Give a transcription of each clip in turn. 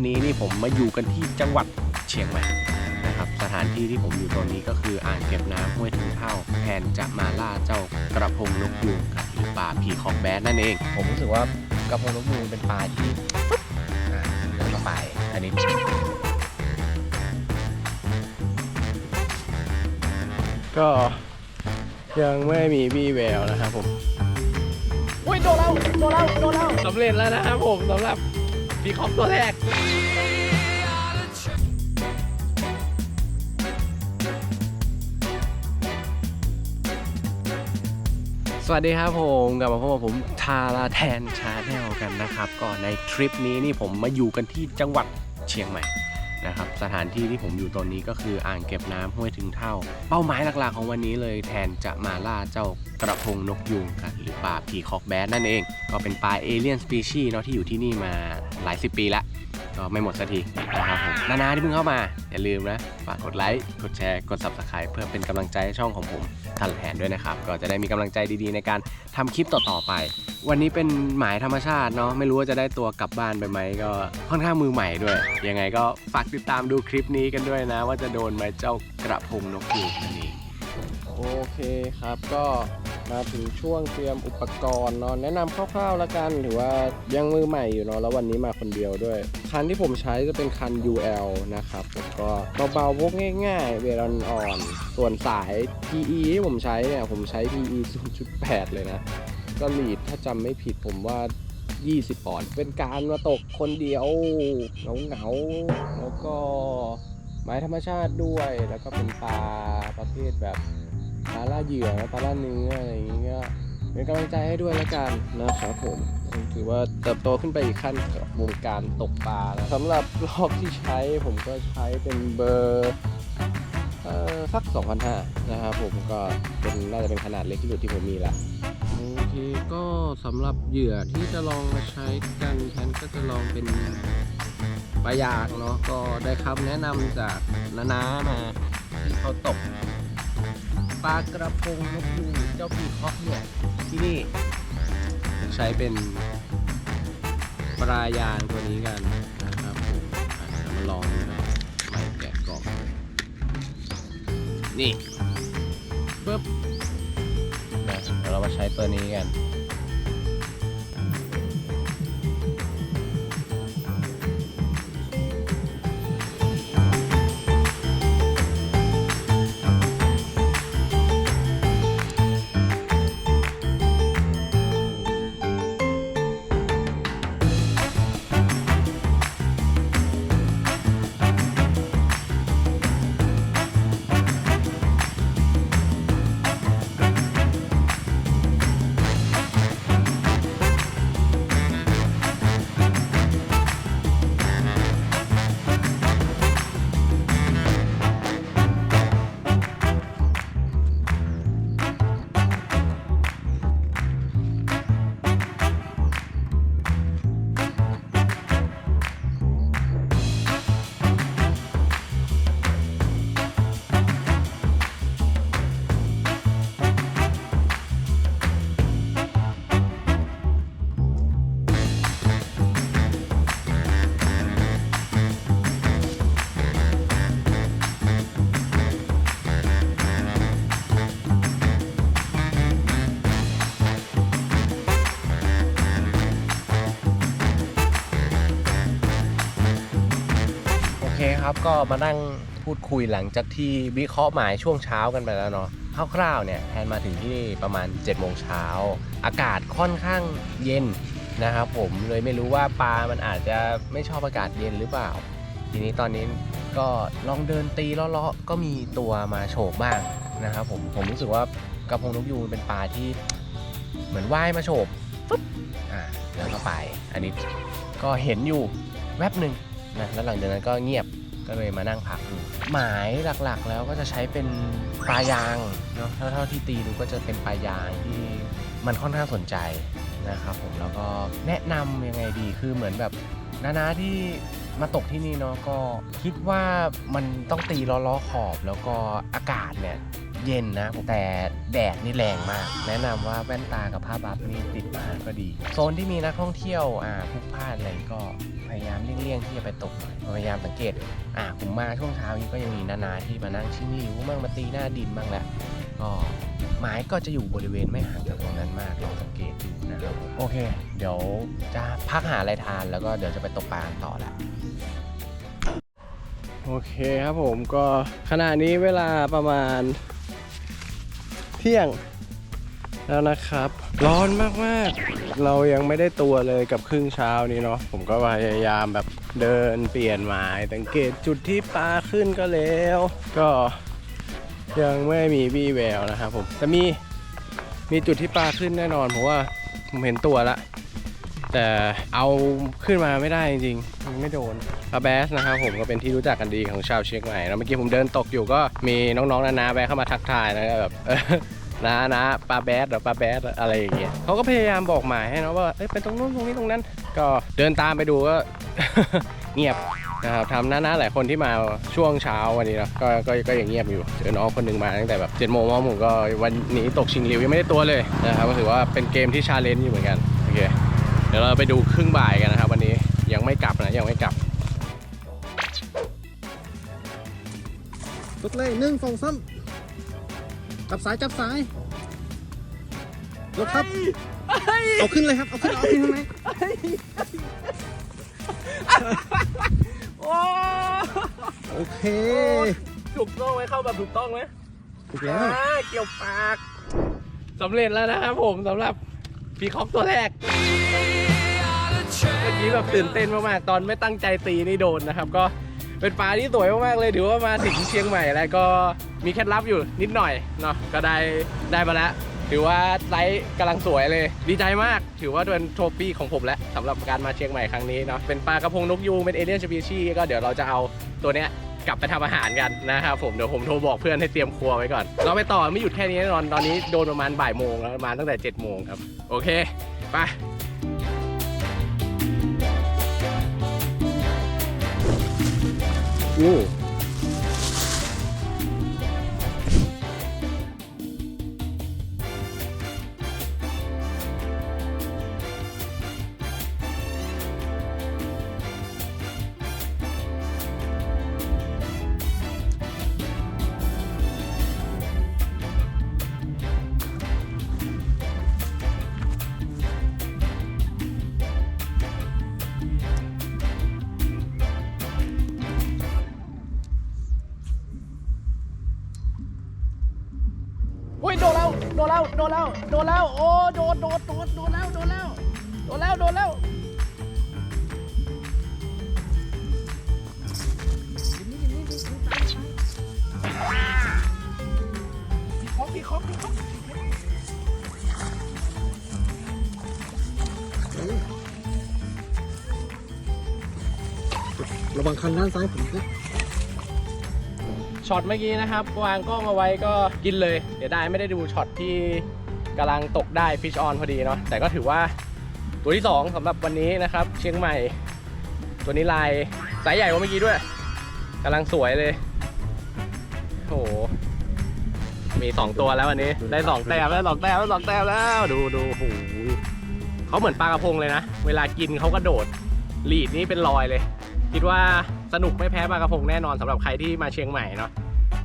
นี้นี่ผมมาอยู่กันที่จังหวัดเชียงใหม่นะครับ สถานที่ที่ผมอยู่ตอนนี้ก็คืออ่างเก็บน้ำห้วยถึงเท่าแทนจะมาล่าเจ้ากระพงนกยูงครับหรือปลาผีขอบแบดนั่นเอง ผมรู้สึกว่ากระพงนกยูงเป็นปลาที่ปึ๊บอ่าแล้วก็ไปอันนี้ก็ยังไม่มีวี่แววนะครับผมอุ้ยโดนแล้วโดนแล้วโดนแล้วสำเร็จแล้วนะครับผมสำหรับ มีคอมตัวแรก สวัสดีครับผมกลับมาพบกับผมทาราแทนชาแนลกันนะครับ ก็ในทริปนี้นี่ผมมาอยู่กันที่จังหวัดเชียงใหม่ นะครับสถานที่ที่ผมอยู่ตอนนี้ก็คืออ่างเก็บน้ำห้วยถึงเท่า เป้าหมายหลักๆของวันนี้เลยแทนจะมาล่าเจ้ากระพงนกยูงกันหรือปลาผีคอกแบดนั่นเอง ก็เป็นปลาเอเลียนสปีชีส์เนาะที่อยู่ที่นี่มาหลายสิบปีแล้ว ก็ไม่หมดสักทีนะครับผมนาๆที่เพิ่งเข้ามา อย่าลืมนะ ฝากกดไลค์ กดแชร์ กด subscribe เพื่อเป็นกำลังใจให้ช่องของผมทันแทนด้วยนะครับ ก็จะได้มีกำลังใจดีๆ ในการทำคลิปต่อๆไป วันนี้เป็นหมายธรรมชาติเนาะไม่รู้ว่าจะได้ตัวกลับบ้านไปไหมก็ค่อนข้างมือใหม่ด้วย ยังไงก็ฝากติดตามดูคลิปนี้กันด้วยนะ ว่าจะโดนไหมเจ้ากระพงนกยูงนั่นเอง โอเคครับก็มาถึงช่วงเตรียมอุปกรณ์เนาะแนะนำคร่าวๆแล้วกันถือว่ายังมือใหม่อยู่เนาะแล้ววันนี้มาคนเดียวด้วย คันที่ผมใช้จะเป็นคัน UL นะครับผมก็เบาๆพกง่าย ๆ เวลาอ่อน ส่วนสาย PE ที่ผมใช้เนี่ย ผมใช้ PE 0.8 เลยนะ ก็ลีดถ้าจำไม่ผิดผมว่า 20ปอนด์เป็นการมาตกคนเดียวเหงาๆแล้วก็ไม้ธรรมชาติด้วยแล้วก็เป็นปลาประเภทแบบ ปลาล่าเหยื่อปลาล่าเนื้ออะไรอย่างเงี้ยเป็นกำลังใจให้ด้วยล้วกันนะครับผมถือว่าเติบโตขึ้นไปอีกขั้นกับวงการตกปลาแล้วสำหรับรอบที่ใช้ผมก็ใช้เป็นเบอร์เออสัก2,500นะครับผมก็เป็นน่าจะเป็นขนาดเล็กที่สุดที่ผมมีละโอเคก็สำหรับเหยื่อที่จะลองมาใช้กันแทนก็จะลองเป็นปลายางเนาะก็ได้คำแนะนำจากน้าๆมาที่เขาตก ปลากระพงนกยูงเจ้าปีคอกเนี่ยที่นี่ ใช้เป็นปลายางตัวนี้กันนะครับผมอะเดี๋ยวมาลองดูนะไม่แกะกล่องนี่ปึ๊บนะเดี๋ยวเรามาใช้ตัวนี้กัน ครับก็มานั่งพูดคุยหลังจากที่วิเคราะห์หมายช่วงเช้ากันไปแล้วเนาะคร่าวๆเนี่ยแทนมาถึงที่นี่ประมาณ7จ็ดโมงเช้าอากาศค่อนข้างเย็นนะครับผมเลยไม่รู้ว่าปลามันอาจจะไม่ชอบอากาศเย็นหรือเปล่า ทีนี้ตอนนี้ก็ลองเดินตีเลาะๆก็มีตัวมาโฉบบ้างนะครับผมผมรู้สึกว่ากระพงนกยูงเป็นปลาที่เหมือนว่ายมาโฉบปุ๊บอ่าแล้วก็ไป อันนี้ก็เห็นอยู่แวบหนึ่งนะแล้วหลังจากนั้นก็เงียบ ก็เลยมานั่งพักดูหมายหลักๆ แล้วก็จะใช้เป็นปลายางเนาะเท่าๆที่ตีดูก็จะเป็นปลายางที่มันค่อนข้างสนใจนะครับผมแล้วก็แนะนำยังไงดีคือเหมือนแบบนาๆที่มาตกที่นี่เนาะก็คิดว่ามันต้องตีล้อๆขอบแล้วก็อากาศเนี่ย เย็นนะ แต่แดดนี่แรงมาก แนะนำว่าแว่นตากับผ้าบัฟนี่ติดมาก็ดี โซนที่มีนักท่องเที่ยวอ่าพลุกพล่านอะไรก็พยายามเลี่ยงๆที่จะไปตกหน่อยพยายามสังเกตอ่าผมมาช่วงเช้านี้ก็ยังมีนานาที่มานั่งชิงหลิวบ้างมาตีหน้าดินบ้างแหละก็หมายก็จะอยู่บริเวณไม่ห่างจากตรงนั้นมากลองสังเกตดูนะครับโอเค เดี๋ยวจะพักหาอะไรทานแล้วก็เดี๋ยวจะไปตกปลาต่อละโอเคครับผมก็ขณะนี้เวลาประมาณ เที่ยงแล้วนะครับ ร้อนมากๆเรายังไม่ได้ตัวเลยกับครึ่งเช้านี้เนาะผมก็พยายามแบบเดินเปลี่ยนหมายสังเกตจุดที่ปลาขึ้นก็แล้ว ก็ยังไม่มีวี่แววนะครับผมแต่มีมีจุดที่ปลาขึ้นแน่นอนเพราะว่าผมเห็นตัวละแต่เอาขึ้นมาไม่ได้จริงๆมันไม่โดน ปลาแบสนะครับผมก็เป็นที่รู้จักกันดีของชาวเชียงใหม่แล้วเมื่อกี้ผมเดินตกอยู่ก็มีน้องๆนานาแวะเข้ามาทักทายนะแบบนะนะปลาแบสหรือปลาแบสอะไรอย่างเงี้ยเขาก็พยายามบอกหมายให้นะว่าเอ้ยเป็นตรงนู้นตรงนี้ตรงนั้น ก็เดินตามไปดูก็เงียบนะครับทำหน้าๆหลายคนที่มาช่วงเช้าวันนี้นะก็ก็ก็ยังเงียบอยู่เจอน้องคนหนึ่งมาตั้งแต่แบบเจ็ดโมงผมก็วันนี้ตกชิงริวยังไม่ได้ตัวเลยนะครับก็ถือว่าเป็นเกมที่ชาเลนจ์อยู่เหมือนกันโอเคเดี๋ยวเราไปดูครึ่งบ่ายกันนะครับ ตกเลยหนึ่งสองสามจับสายจับสายยกครับ เอาขึ้นเลยครับ เอาขึ้นเอาขึ้นข้างในโอ้โอเคถูกต้องไหมเข้าแบบถูกต้องไหมถูกแล้ว อ่าเกี่ยวปากสำเร็จแล้วนะครับผมสำหรับพีคอกตัวแรก เมื่อกี้แบบตื่นเต้นมากๆ ตอนไม่ตั้งใจตีนี่โดนนะครับ ก็ เป็นปลาที่สวยมากๆเลย ถือว่ามาถึงเชียงใหม่แล้วก็มีเคล็ดลับอยู่นิดหน่อยเนาะก็ได้ได้มาแล้วถือว่าไซส์กำลังสวยเลย ดีใจมาก ถือว่าเป็นโทรฟี่ของผมแล้วสำหรับการมาเชียงใหม่ครั้งนี้เนาะเป็นปลากระพงนกยูงเป็นเอเลียนสปีชีก็เดี๋ยวเราจะเอาตัวเนี้ยกลับไปทำอาหารกันนะครับผมเดี๋ยวผมโทรบอกเพื่อนให้เตรียมครัวไว้ก่อน เราไปต่อไม่หยุดแค่นี้แน่นอนตอนนี้โดนประมาณบ่ายโมงแล้วมาตั้งแต่7จ็ดโมงครับ โอเค ไป อู้ นแล้วโดนแล้วโดนแล้วโดนแล้วโอ้โดนโดนโดนโดนแล้วโดนแล้วโดนแล้วโดนแล้วพี่คอกพี่คอกพี่คอระวังคันด้านซ้ายผมนะ ช็อตเมื่อกี้นะครับวางกล้องเอาไว้ก็กินเลย เดี๋ยวได้ไม่ได้ดูช็อตที่กำลังตกได้ฟิชออนพอดีเนาะแต่ก็ถือว่าตัวที่ 2สำหรับวันนี้นะครับ เชียงใหม่ ตัวนี้ลายสายใหญ่กว่าเมื่อกี้ด้วยกำลังสวยเลยโอ้โหมี 2 ตัวแล้ววันนี้ ได้2แต้มแล้วสองแต้มแล้วสองแต้มแล้วดูดูโอ้โหเขาเหมือนปลากระพงเลยนะ เวลากินเขากระโดดลีดนี่เป็นรอยเลย คิดว่า สนุกไม่แพ้ปลากระพงแน่นอนสำหรับใครที่มาเชียงใหม่เนาะ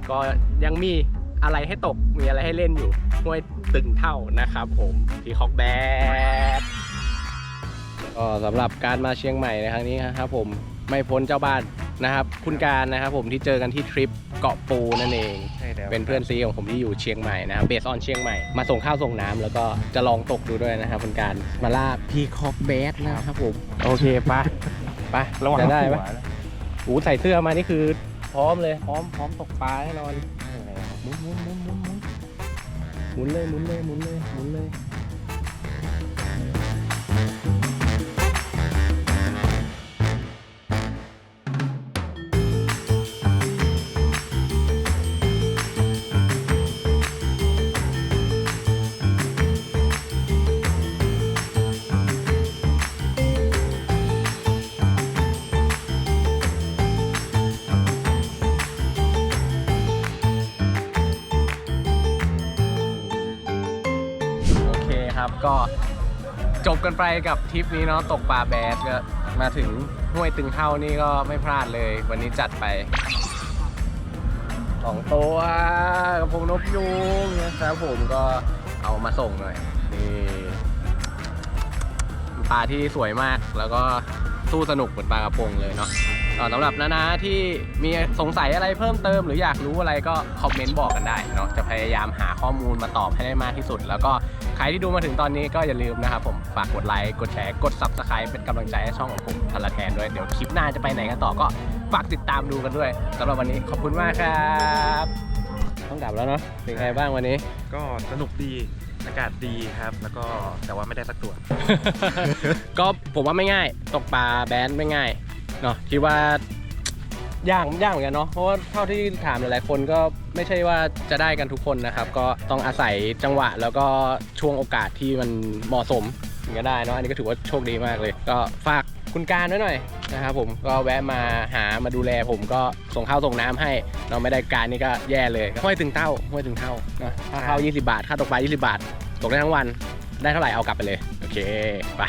ก็ยังมีอะไรให้ตกมีอะไรให้เล่นอยู่ห้วยตึงเท่านะครับผมที่คอกแบดก็สำหรับการมาเชียงใหม่ในครั้งนี้นะครับผมไม่พ้นเจ้าบ้านนะครับ คุณการนะครับผมที่เจอกันที่ทริปเกาะปูนั่นเอง เป็นเพื่อนซีของผมที่อยู่เชียงใหม่นะครับเบสออนเชียงใหม่มาส่งข้าวส่งน้ำแล้วก็จะลองตกดูด้วยนะครับคุณการมาล่าพีคอกแบดนะครับผมโอเคไปะปะจะได้ไหม โอ้ใส่เสื้อมานี่คือ พร้อมเลย พร้อมพร้อมตกปลาแน่นอนหมุนหมุนหมุนหมุนหมุนหมุนเลยหมุนเลยหมุนเลยหมุนเลย เคครับ ก็จบกันไปกับทริปนี้เนาะตกปลาแบดก็มาถึงห้วยตึงเท่านี่ก็ไม่พลาดเลย วันนี้จัดไปสองตัวกระพงนกยูงนะครับผมก็เอามาส่งหน่อยนี่ปลาที่สวยมากแล้วก็สู้สนุกเหมือนปลากระพงเลยเนาะสำหรับนานาที่มีสงสัยอะไรเพิ่มเติม หรืออยากรู้อะไรก็คอมเมนต์บอกกันได้เนาะจะพยายามหาข้อมูลมาตอบให้ได้มากที่สุด แล้วก็ ใครที่ดูมาถึงตอนนี้ก็อย่าลืมนะครับผมฝากกดไลค์กดแชร์กด Subscribe เป็นกำลังใจให้ช่องของผมทาราแทนด้วยเดี๋ยวคลิปหน้าจะไปไหนกันต่อก็ฝากติดตามดูกันด้วยสำหรับวันนี้ขอบคุณมากครับต้องดับแล้วเนาะเป็นไงบ้างวันนี้ ก็สนุกดีอากาศดีครับ แล้วก็แต่ว่าไม่ได้สักตัว ก็ผมว่าไม่ง่าย ตกปลาแบนไม่ง่ายเนาะคิดว่า ยากยากเหมือนกันเนาะเพราะว่าเท่าที่ถามหลายๆคนก็ไม่ใช่ว่าจะได้กันทุกคนนะครับ ก็ต้องอาศัยจังหวะแล้วก็ช่วงโอกาสที่มันเหมาะสมถึงจะได้เนาะอันนี้ก็ถือว่าโชคดีมากเลย ก็ฝากคุณการไว้หน่อยนะครับผมก็แวะมาหามาดูแลผมก็ส่งข้าวส่งน้ำให้เราไม่ได้การนี่ก็แย่เลยห้วยตึงเต้าห้วยตึงเต้านะค่าข้า20 บาทค่าตกปลา20 บาท ตกได้ทั้งวันได้เท่าไหร่เอากลับไปเลย โอเคไป